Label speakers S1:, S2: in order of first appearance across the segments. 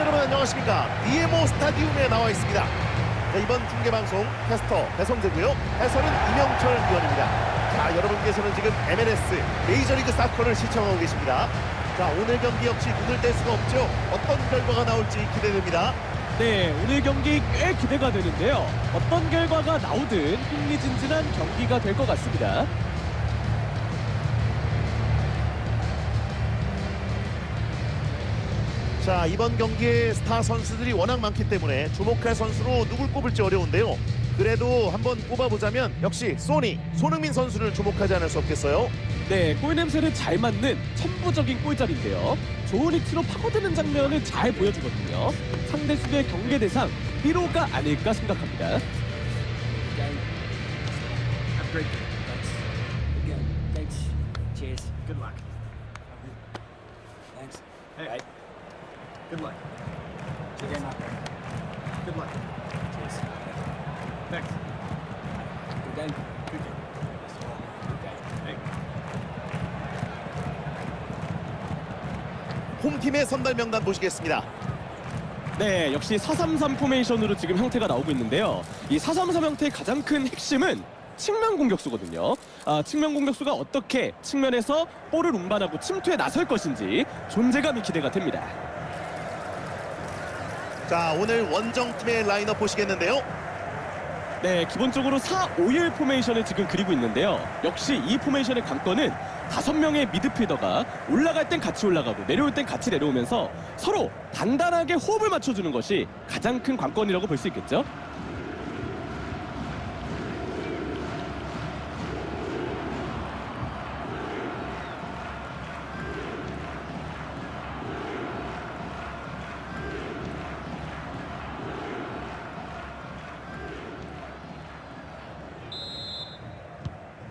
S1: 여러분 안녕하십니까? DMO 스타디움에 나와 있습니다. 자, 이번 중계방송 캐스터 배성재고요. 해설은 이명철 위원입니다. 자 여러분께서는 지금 MLS 메이저리그 사커를 시청하고 계십니다. 자 오늘 경기 역시 눈을 뗄 수가 없죠. 어떤 결과가 나올지 기대됩니다.
S2: 네, 오늘 경기 꽤 기대가 되는데요. 어떤 결과가 나오든 흥미진진한 경기가 될 것 같습니다.
S1: 자 이번 경기에 스타 선수들이 워낙 많기 때문에 주목할 선수로 누굴 꼽을지 어려운데요 그래도 한번 꼽아보자면 역시 소니 손흥민 선수를 주목하지 않을 수 없겠어요
S2: 네, 골 냄새를 잘 맡는 천부적인 골잡인데요. 좋은 위치로 파고드는 장면을 잘 보여주거든요. 상대 수비의 경계 대상 1호가 아닐까 생각합니다.
S3: Thanks. Thanks. Cheers. Good luck. Thanks. Hey. Good luck. Mate. Good luck. Cheers. Thanks. Good game. Good. Hey.
S1: 홈팀의 선발 명단 보시겠습니다
S2: 네, 역시 433 포메이션으로 지금 형태가 나오고 있는데요. 이433 형태의 가장 큰 핵심은 측면 공격수거든요. 아, 측면 공격수가 어떻게 측면에서 볼을 운반하고 침투에 나설 것인지 존재감이 기대가 됩니다.
S1: 자 오늘 원정팀의 라인업 보시겠는데요
S2: 네, 기본적으로 4-5-1 포메이션을 지금 그리고 있는데요. 역시 이 포메이션의 관건은 다섯 명의 미드필더가 올라갈 땐 같이 올라가고 내려올 땐 같이 내려오면서 서로 단단하게 호흡을 맞춰주는 것이 가장 큰 관건이라고 볼 수 있겠죠.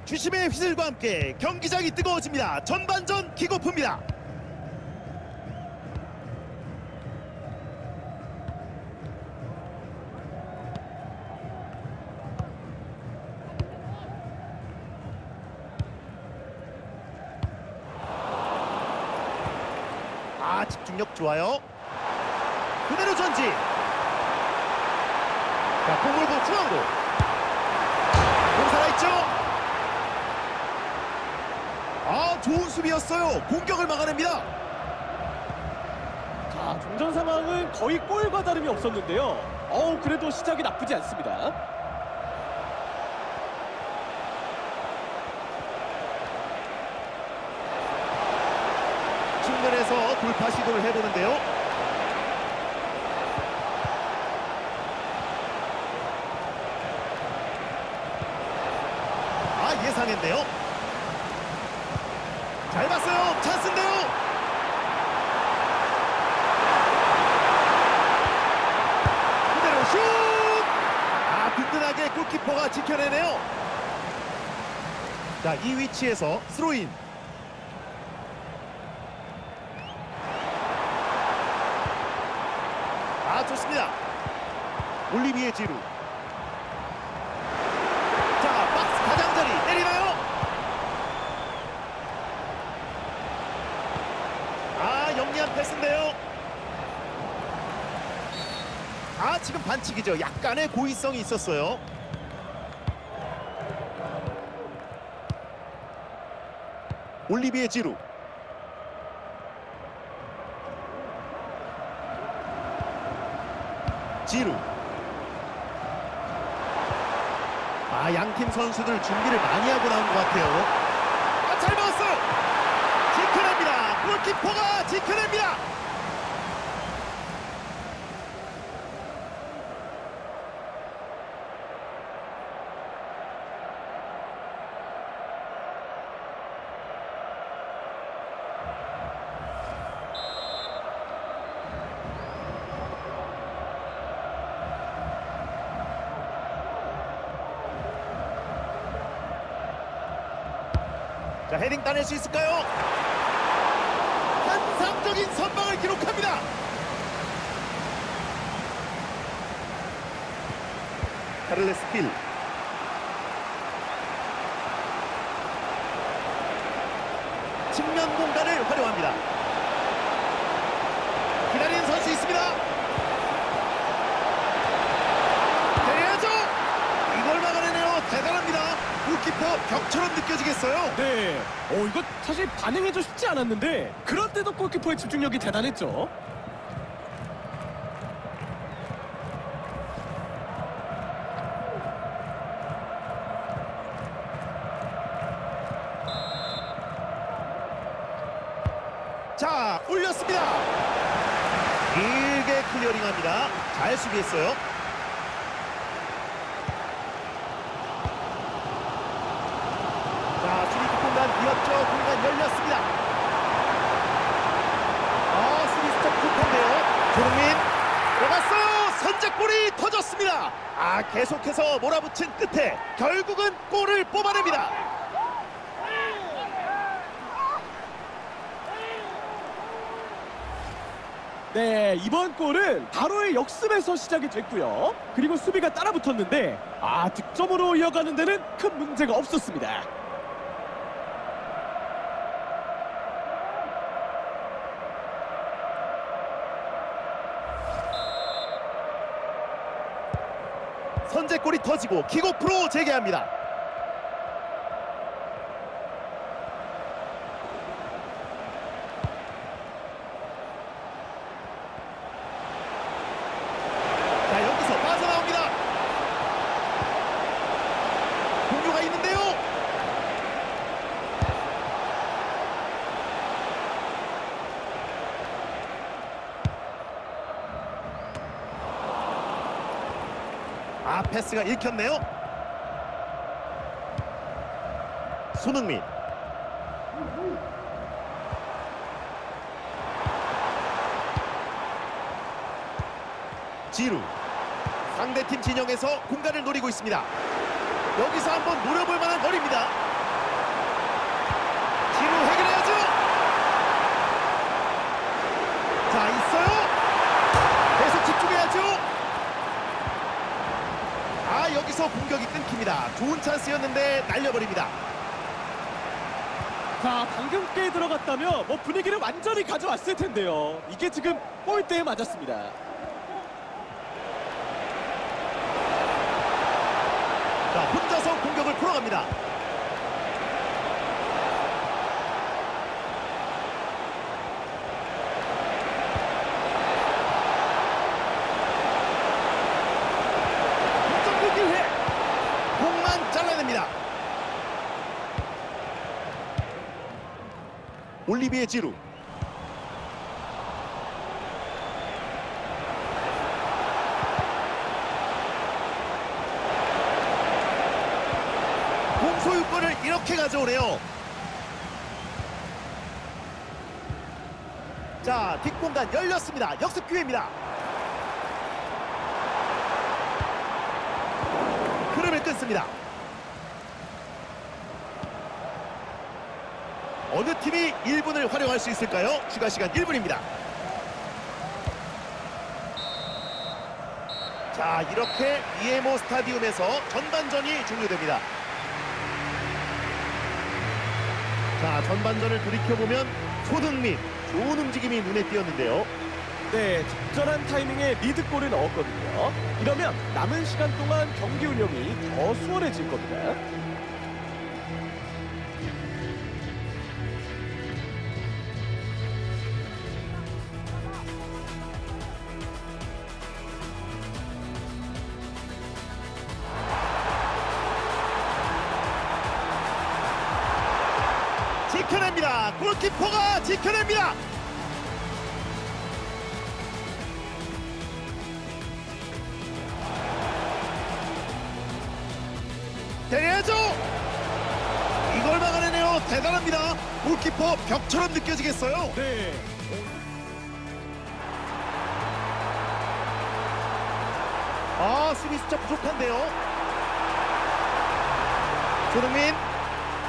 S1: 주심의 휘슬과 함께 경기장이 뜨거워집니다. 전반전 킥오프입니다. 아 집중력 좋아요. 그대로 전진. 자 공물고 중앙으로. 공 살아있죠 아 좋은 수비였어요 공격을 막아냅니다
S2: 자, 종전 상황은 거의 골과 다름이 없었는데요. 어우, 그래도 시작이 나쁘지 않습니다.
S1: 측면에서 돌파 시도를 해보는데요 아 예상했네요 잘 봤어요. 찬스인데요. 그대로 슛! 아 든든하게 골키퍼가 지켜내네요. 자 이 위치에서 스로인. 아 좋습니다. 올리비에 지루. 자 박스 가장자리 때리나요 아 영리한 패스인데요. 아 지금 반칙이죠. 약간의 고의성이 있었어요. 올리비에 지루. 지루. 아 양팀 선수들 준비를 많이 하고 나온 것 같아요 아잘 먹었어요 지켜냅니다 골키퍼가 지켜냅니다 자 헤딩 따낼 수 있을까요? 환상적인 선방을 기록합니다. 카를레스 필 측면 공간을 활용합니다. 기다리 손흥민 선수 있습니다. 때려야죠. 이걸 막아내네요. 대단합니다. 골키퍼 벽처럼 느껴지겠어요.
S2: 네. 어, 이거 사실 반응해도 쉽지 않았는데 그런데도 골키퍼의 집중력이 대단했죠.
S1: 자, 올렸습니다. 길게 클리어링합니다. 잘 수비했어요. 자, 수비 공간 비었죠. 공간 열렸습니다. 아, 수비 스톱 급한데요. 조동민 들어갔어요. 선제골이 터졌습니다. 아, 계속해서 몰아붙인 끝에 결국은 골을 뽑아냅니다.
S2: 네, 이번 골은 바로의 역습에서 시작이 됐고요. 그리고 수비가 따라붙었는데 아, 득점으로 이어가는 데는 큰 문제가 없었습니다.
S1: 선제골이 터지고 킥오프로 재개합니다. 자 여기서 빠져나옵니다. 공유가 있는데요. 아 패스가 읽혔네요. 손흥민. 지루. 상대팀 진영에서 공간을 노리고 있습니다. 여기서 한번 노려볼 만한 거리입니다. 지루 해결해야죠. 자 있어요. 계속 집중해야죠. 아 여기서 공격이 끊깁니다. 좋은 찬스였는데 날려버립니다.
S2: 자, 방금 꽤 들어갔다면 뭐 분위기를 완전히 가져왔을 텐데요. 이게 지금 골대에 맞았습니다.
S1: 자 혼자서 공격을 풀어갑니다. 점프 기회 공만 잘라냅니다. 올리비에 지루 공소유권을 이렇게 가져오네요. 자, 뒷공간 열렸습니다. 역습 기회입니다. 흐름을 끊습니다. 어느 팀이 1분을 활용할 수 있을까요? 추가 시간 1분입니다. 자, 이렇게 이에모 스타디움에서 전반전이 종료됩니다. 자, 전반전을 돌이켜보면 손흥민 좋은 움직임이 눈에 띄었는데요.
S2: 네, 적절한 타이밍에 리드골을 넣었거든요. 이러면 남은 시간 동안 경기 운영이 더 수월해질 겁니다.
S1: 지켜냅니다. 골키퍼가 지켜냅니다. 때려야죠. 이걸 막아내네요. 대단합니다. 골키퍼 벽처럼 느껴지겠어요.
S2: 네.
S1: 아 수비 숫자 부족한데요. 손흥민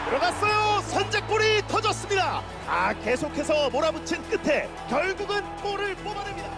S1: 들어갔어요. 선제골이 터졌습니다. 아 계속해서 몰아붙인 끝에 결국은 골을 뽑아냅니다.